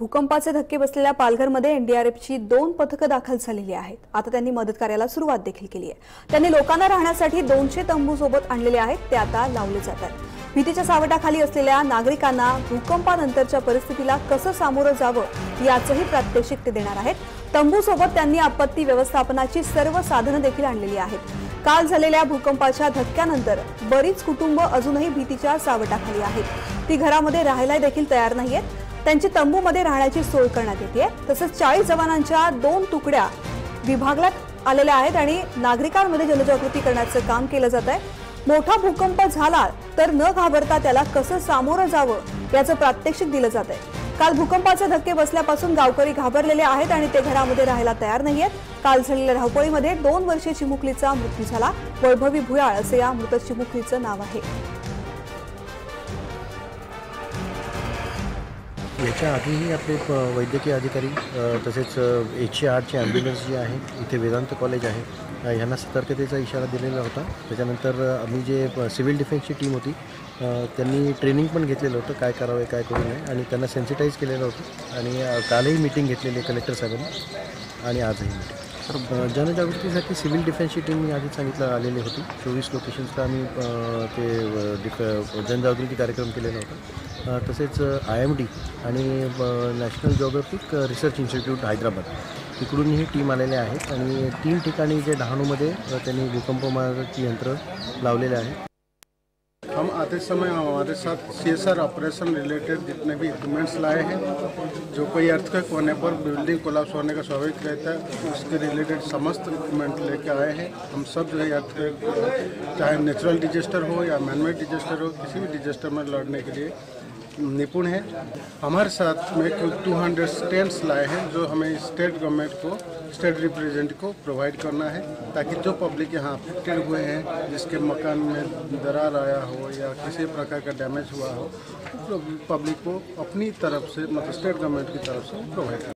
भूकंपाचे धक्के बसलेल्या पालघरमध्ये एनडीआरएफची दोन पथकं दाखल झालेली आहेत. आता त्यांनी मदत कार्याला सुरुवात देखील केली आहे. त्यांनी लोकांना राहण्यासाठी दोनशे तंबू सोबत आणलेले आहेत ते आता लावले जात आहेत भीतीच्या सावटाखाली असलेल्या नागरिकांना भूकंपानंतरच्या परिस्थितीला कसं सामोरं जावं याचंही प्रात्यक्षिक ते देणार आहेत. तंबू सोबत त्यांनी आपत्ती व्यवस्थापनाची सर्व साधनं देखील आणलेली आहेत. काल झालेल्या भूकंपाच्या धक्क्यानंतर बरीच कुटुंब अजूनही भीतीच्या सावटाखाली आहेत. ती घरामध्ये राहायला देखील तयार नाहीयेत. त्यांची तंबूमध्ये राहण्याची सोय करण्यात येते. तसंच चाळीस जवानांच्या दोन तुकड्या विभागण्यात आलेल्या आहेत आणि नागरिकांमध्ये जनजागृती करण्याचं काम केलं जात आहे मोठा भूकंप झाला तर न घाबरता त्याला कसं सामोरं जावं याचं प्रात्यक्षिक दिलं जात आहे काल भूकंपाचे धक्के बसल्यापासून गावकरी घाबरलेले आहेत आणि ते घरामध्ये राहायला तयार नाही आहेत काल झालेल्या धावपळीमध्ये दोन वर्षीय चिमुकलीचा मृत्यू झाला. वैभवी भुयाळ असं या मृत चिमुकलीचं नाव आहे. याच्या आधीही आपले प- वैद्यकीय अधिकारी तसेच एकशे आठची ॲम्ब्युलन्स जी आहे इथे वेदांत कॉलेज आहे ह्यांना यांना सतर्कतेचा इशारा दिलेला होता. त्याच्यानंतर आम्ही जे सिव्हिल डिफेन्सची टीम होती त्यांनी ट्रेनिंग पण घेतलेलं होतं काय करावं काय करू नये आणि त्यांना सेन्सिटाईज केलेलं होतं. आणि कालही मीटिंग घेतलेली आहे कलेक्टर साहेबांनी. आणि आजही मीटिंग सर जनजागृतीसाठी सिव्हिल डिफेन्सची टीम मी आधीच सांगितलं आलेली होती. चोवीस लोकेशन्सला आम्ही ते डिफ जनजागृती कार्यक्रम केलेला होता. तसेच आय एम डी आणि national geographic research institute Hyderabad. तिकडूनही team आलेल्या आहेत आणि तीन ठिकाणी जे डहाणूमध्ये त्यांनी भूकंपमारक यंत्र लावलेले आहेत आते समय हमारे साथ सी एस ऑपरेशन रिलेटेड जितने भी इक्विपमेंट्स लाए हैं, जो कोई अर्थक्वेक होने पर बिल्डिंग कोलाप्स होने का स्वाभाविक रहता है, उसके रिलेटेड समस्त इक्विपमेंट लेके आए हैं। हम सब जो है अर्थक्वेक, चाहे नेचुरल डिजेस्टर हो या मैनमेड डिजेस्टर हो, किसी भी डिजेस्टर में लड़ने के लिए निपुण है। हमारे साथ में कुल 200 स्टैंड्स लाए हैं, जो हमें स्टेट गवर्नमेंट को स्टेट रिप्रेजेंट को प्रोवाइड करना है, ताकि जो पब्लिक यहाँ अफेक्टेड हुए हैं, जिसके मकान में दरार आया हो या किसी प्रकार का डैमेज हुआ हो पब्लिक को अपनी तरफ़ से मतलब स्टेट गवर्नमेंट की तरफ़ से प्रोवाइड